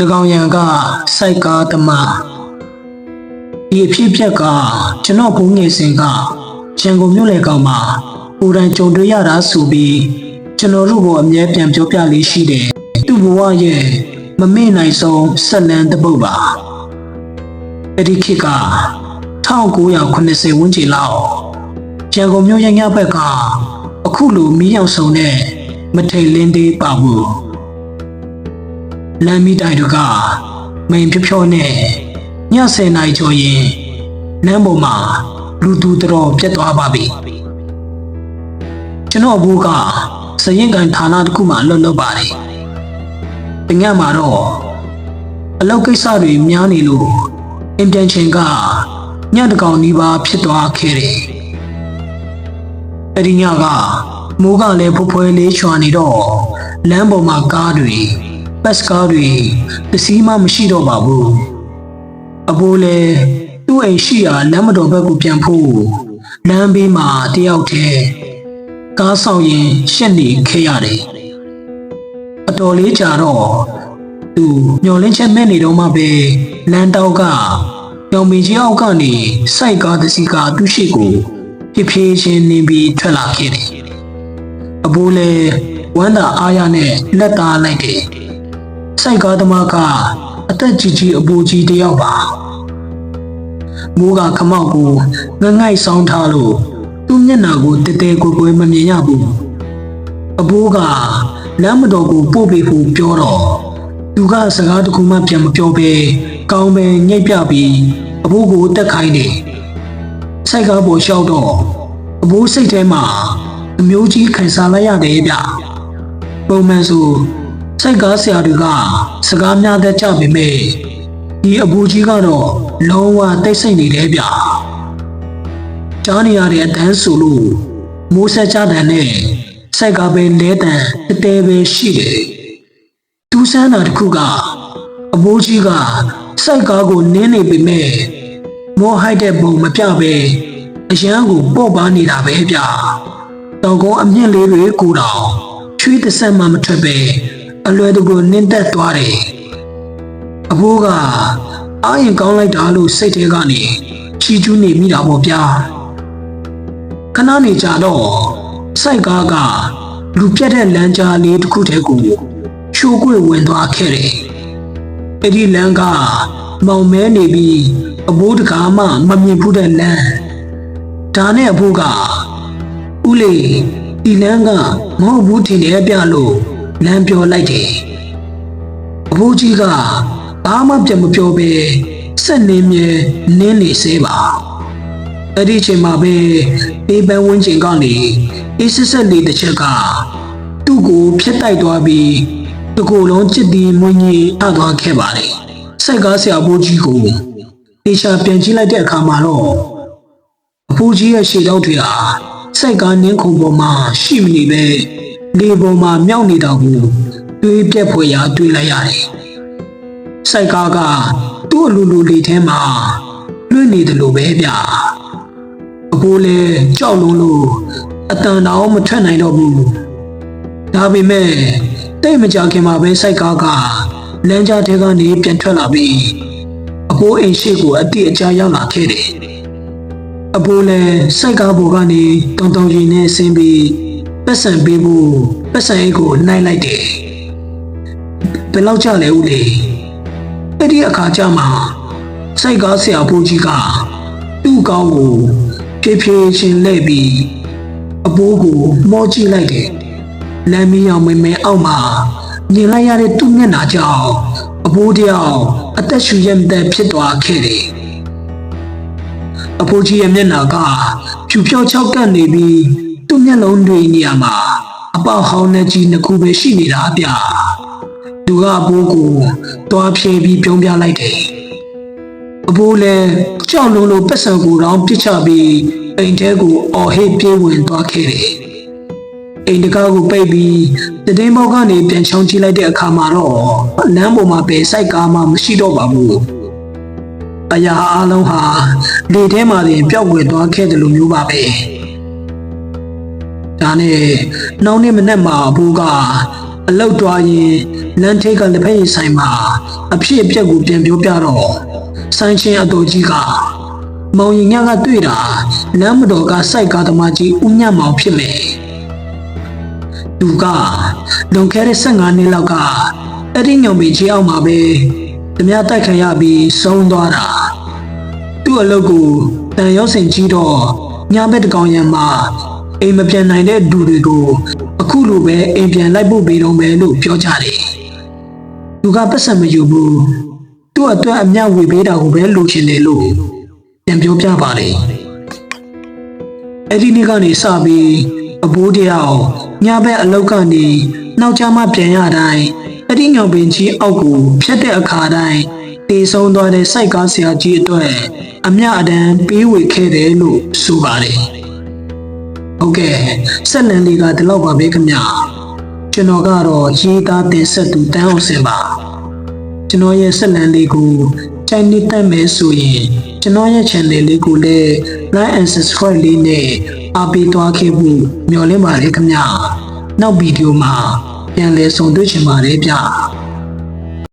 တကောင်ရံကစိုက်ကားသမားဒီအဖြစ်အပျက်ကကျွန်တော်ဘုန်းငယ်စဉ်ကရန်ကုန်မြို့လေကောင်မှာကိုယ်တိုင်ကြုံတွေ့ရတာဆိုပြီးကျွန်တော်တို့ကိုအမြဲပြန်ပြောပြလေးရှိတယ်သူ့ဘဝရဲ့မမေ့နိုင်ဆုံးဆက်လန်းတစ်ပုဒ်ပါအဲ့ဒီခေတ်က1980ဝန်းကျင်လောက်ရန်ကုန်မြို့ရညဘက်ကအခုလိုမီးရောက်ဆုံးတဲ့မထိန်လင်းသေးပါဘူး လမ်းမီတိုင်တို့ကမိန်ဖြဖြောနဲ့ည10နာရီကျော်ရင်လမ်းပေါ်မှာလူသူတော်ပြတ်သွားပါပြီကျွန်တော်ဘိုးကစရင်ကန်ဌာနတစ်ခုမှအလုပ်လုပ်ပါတယ်တညမှာတော့အလုပ်ကိစ္စတွေများနေလို့အင်ပြန်ချင်းကညတကောင်နီးပါးဖြစ်သွားခဲ့တယ်အဲ့ဒီညကမိုးကလည်းဖွဖွဲလေးချွာနေတော့လမ်းပေါ်မှာကားတွေ ဘတ်စကားတွေပစ္စည်းမှမရှိတော့ပါဘူးအဘိုးလည်းသူ့အိမ်ရှိရာလမ်းမတော်ဘက်ကိုပြန်ဖို့လမ်းဘေးမှာတယောက်တည်းကားဆောင်ရင်ရှက်နေခဲ့ရတယ်အတော်လေးကြာတော့သူမျောလင်းချက်မဲ့နေတော့မှပဲလမ်းတောက်ကရောင်မင်းကြီးအောက်ကနေစိုက်ကားတစ်စီးကသူ့ရှိကိုဖြည်းဖြည်းချင်းနေပြီးထွက်လာခဲ့တယ်အဘိုးလည်းဝမ်းသာအားရနဲ့လက်သားလိုက်တယ် စိုက်ကားသမားကအသက်ကြီးကြီးအပူကြီးတယောက်ပါမိုးကခမောက်ကိုငငိုက်ဆောင်းထားလို့သူ့မျက်နှာကိုတဲတဲကိုကိုမမြင်ရဘူးအဘိုးကလမ်းမတော်ကိုပို့ပေးဖို့ပြောတော့သူကစကားတခုမှပြန်မပြောဘဲကောင်းပဲညှိပ်ပြပြီးအဘိုးကိုတက်ခိုင်းတယ်စိုက်ကားပေါ်လျှောက်တော့အဘိုးစိတ်ထဲမှာအမျိုးကြီးခံစားလိုက်ရတယ်ဗျပုံမှန်ဆို စိတ်ကားဆရာတွေကစကားများတတ်ကြပေမဲ့ဒီအဘူကြီးကတော့လုံးဝတိတ်ဆိတ်နေတယ်ဗျာကြားနေရတဲ့အတန်းဆိုလို့မိုးဆက်ကြတဲ့နဲ့စိတ်ကားပဲလဲတန်တတဲပဲရှိတယ်သူစမ်းတာတစ်ခုကအဘူကြီးကစိတ်ကားကိုနင်းနေပေမဲ့မောဟိုက်တဲ့ပုံမပြပဲအရန်ကိုပေါ့ပါနေတာပဲဗျာတောင်ကုန်းအမြင့်လေးတွေကိုတောင်ချွေးတစ်ဆက်မှမထွက်ပဲ အလွယ်တကူနင်းသက်သွားတယ်အဘိုးကအာရင်ကောင်းလိုက်တာလို့စိတ်ထဲကနေချီကျူးနေမိတာပေါ့ဗျာခဏနေကြတော့စိုက်ကားကလူပြတ်တဲ့လမ်းကြားလေးတစ်ခုတည်းကိုချိုးကွေ့ဝင်သွားခဲ့တယ်အဲ့ဒီလမ်းကမောင်မဲနေပြီးအဘိုးတကားမှမမြင်ဘူးတဲ့လမ်းဒါနဲ့အဘိုးကဦးလေးဒီလမ်းကမဟုတ်ဘူးထင်တယ်ပြလို့ လမ်းပြောလိုက်တယ်အဖိုးကြီးကဘာမှပြန်မပြောပဲဆက်နေမြဲနင်းနေစေပါအဲ့ဒီအချိန်မှာပဲပေပန်းဝင်းကျင်ကနေအေးဆက်ဆက်လေးတစ်ချက်ကသူ့ကိုဖျက်တိုက်သွားပြီးတကိုယ်လုံးကြစ်တီမွင်းကြီးထသွားခဲ့ပါတယ်စိုက်ကားဆရာဘိုးကြီးကိုတေချာပြန်ကြည့်လိုက်တဲ့အခါမှာတော့အဖိုးကြီးရဲ့ရှေ့တော့တွေဟာစိုက်ကားနင်းခုံပေါ်မှာရှိမနေပဲ လေပေါ်မှာမြောက်နေတာကိုတွေးပြက်ဖွယ်ရာတွေးလိုက်ရတယ်။စိုက်ကားကသူ့အလူလူလေးထဲမှာလွင့်နေတယ်လို့ပဲဗျာ။အဖိုးလည်းကြောက်လုံးလို့အတန်တောင်မထွက်နိုင်တော့ဘူး။ဒါပေမဲ့တိတ်မကြခင်မှာပဲစိုက်ကားကလမ်းကြားထဲကနေပြန်ထွက်လာပြီးအဖိုးအိမ်ရှိကိုအတိအကျရောက်လာခဲ့တယ်။အဖိုးလည်းစိုက်ကားပေါ်ကနေတောင်တောင်ကြီးနဲ့ဆင်းပြီး ပတ်စံပေးဖို့ပတ်စံအိတ်ကိုနိုင်လိုက်တယ်ဘယ်လောက်ကြလဲဦးလေးအဲ့ဒီအခါကျမှစိုက်ကားဆရာဘိုးကြီးကသူ့ကောင်းကိုဖြည်းဖြည်းချင်းလှည့်ပြီးအဘိုးကိုမောကြည့်လိုက်တယ်လမ်းမရောက်မမဲအောက်မှာမြင်လိုက်ရတဲ့သူ့မျက်နှာကြောင့်အဘိုးတယောက်အသက်ရှူရက်တဲ့ဖြစ်သွားခဲ့တယ်အဖိုးကြီးရဲ့မျက်နှာကဖြူဖြောချောက်ကပ်နေပြီး သူ့မျက်လုံးတွေနေရာမှာအပေါက်ဟောင်းနဲ့ကြီးနှစ်ခုပဲရှိနေတာဗျာသူကအဘိုးကိုတွားဖြဲပြီးပြုံးပြလိုက်တယ်အဘိုးလည်းကြောက်လုံးလို့ပတ်စံကိုတောင်ပြစ်ချပြီးအိမ်ထဲကိုအော်ဟစ်ပြေးဝင်သွားခဲ့တယ်အိမ်တကားကိုပိတ်ပြီးတည်င်းပေါက်ကနေပြန်ချောင်းကြည့်လိုက်တဲ့အခါမှာတော့လမ်းပေါ်မှာပဲစိုက်ကားမှမရှိတော့ပါဘူးအရာအလုံးဟာလေထဲမှာတင်ပျောက်ကွယ်သွားခဲ့တယ်လို့မျိုးပါပဲဒါ နဲ့နောက်နေ့မနေ့မှာအဘိုးကအလောက်တွားရင်လမ်းထိပ်ကလက်ဖက်ရည်ဆိုင်မှာအဖြစ်အပျက်ကိုပြန်ပြောပြတော့ဆိုင်ချင်းအတော်ကြီးကမောင်ရင်ညကတွေ့တာလမ်းမတော်ကစိုက်ကားသမားကြီးဦးညမောင်ဖြစ်မယ်သူကလွန်ခဲ့တဲ့15နှစ်လောက်ကအဲ့ဒီညောင်ပင်ကြီးအောက်မှာပဲဓမြတိုက်ခံရပြီးဆုံးသွားတာသူ့အလုပ်ကိုတန်ရောက်စင်ကြီးတော့ညဘက်တကောင်ရံမှာ အိမ်မပြန်နိုင်တဲ့ဒူတွေကိုအခုလိုပဲအိမ်ပြန်လိုက်ဖို့ပေးတော့မယ်လို့ပြောကြတယ်သူကပတ်စံမယူဘူးသူ့အတွက်အမျှဝေပေးတာကိုပဲလိုချင်တယ်လို့ပြန်ပြောပြပါတယ်အဲ့ဒီနေ့ကနေစပြီးအဘိုးတယောက်ညဘက်အလောက်ကနေနောက်ကျမှပြန်ရတိုင်းအဲ့ဒီညောင်ပင်ကြီးအောက်ကိုဖြတ်တဲ့အခါတိုင်းတေဆုံးသွားတဲ့စိုက်ကားဆရာကြီးအတွက်အမျှအတန်းပေးဝေခဲ့တယ်လို့ဆိုပါတယ် ဟုတ်ကဲ့ဆက်လန်လေးကဒီလောက်ပါပဲခင်ဗျာကျွန်တော်ကတော့ရေးသားတင်ဆက်သူတန်းအောင်စင်ပါကျွန်တော်ရဲ့ဆက်လန်လေးကိုချိုင်းနေတတ်မယ်ဆိုရင်ကျွန်တော်ရဲ့ channel လေးကိုလည်း like and subscribe လေးနဲ့အားပေးသွားခဲ့ဖို့မျှော်လင့်ပါတယ်ခင်ဗျာနောက်ဗီဒီယိုမှာပြန်လည်ဆုံတွေ့ချင်ပါတယ်ဗျာ